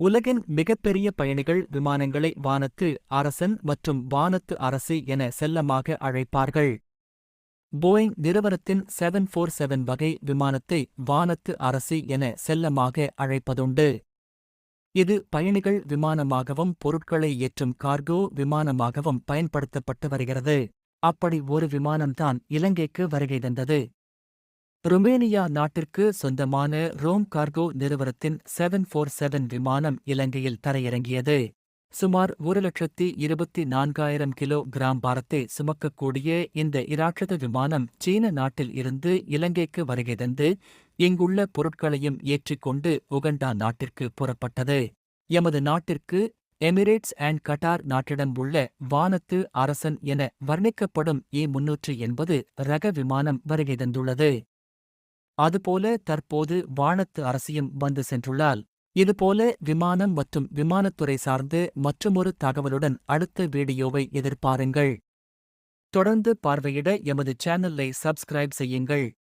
உலகின் மிகப்பெரிய பயணிகள் விமானங்களை வானத்து அரசன் மற்றும் வானத்து அரசி என செல்லமாக அழைப்பார்கள். போயிங் நிறுவனத்தின் செவன் ஃபோர் செவன் வகை விமானத்தை வானத்து அரசி என செல்லமாக அழைப்பதுண்டு. இது பயணிகள் விமானமாகவும் பொருட்களை ஏற்றும் கார்கோ விமானமாகவும் பயன்படுத்தப்பட்டு வருகிறது. அப்படி ஒரு விமானம்தான் இலங்கைக்கு வருகை தந்தது. ருமேனியா நாட்டிற்கு சொந்தமான ரோம் கார்கோ நிறுவனத்தின் செவன் ஃபோர் செவன் விமானம் இலங்கையில் தரையிறங்கியது. சுமார் ஒரு லட்சத்தி இருபத்தி நான்காயிரம் கிலோ கிராம் பாரத்தை சுமக்கக்கூடிய இந்த இராட்சத விமானம் சீன நாட்டில் இருந்து இலங்கைக்கு வருகை தந்து இங்குள்ள பொருட்களையும் ஏற்றிக்கொண்டு உகண்டா நாட்டிற்கு புறப்பட்டது. எமது நாட்டிற்கு எமிரேட்ஸ் அண்ட் கட்டார் நாட்டிடம் உள்ள வானத்து அரசன் என வர்ணிக்கப்படும் இ முன்னூற்று எண்பது ரக விமானம் வருகை தந்துள்ளது. அதுபோல தற்போது வானத்து அரசியும் வந்து சென்றுள்ளாள். இதுபோல விமானம் மற்றும் விமானத்துறை சார்ந்து மற்றுமொரு தகவலுடன் அடுத்த வீடியோவை எதிர்பாருங்கள். தொடர்ந்து பார்வையிட எமது சேனலை சப்ஸ்கிரைப் செய்யுங்கள்.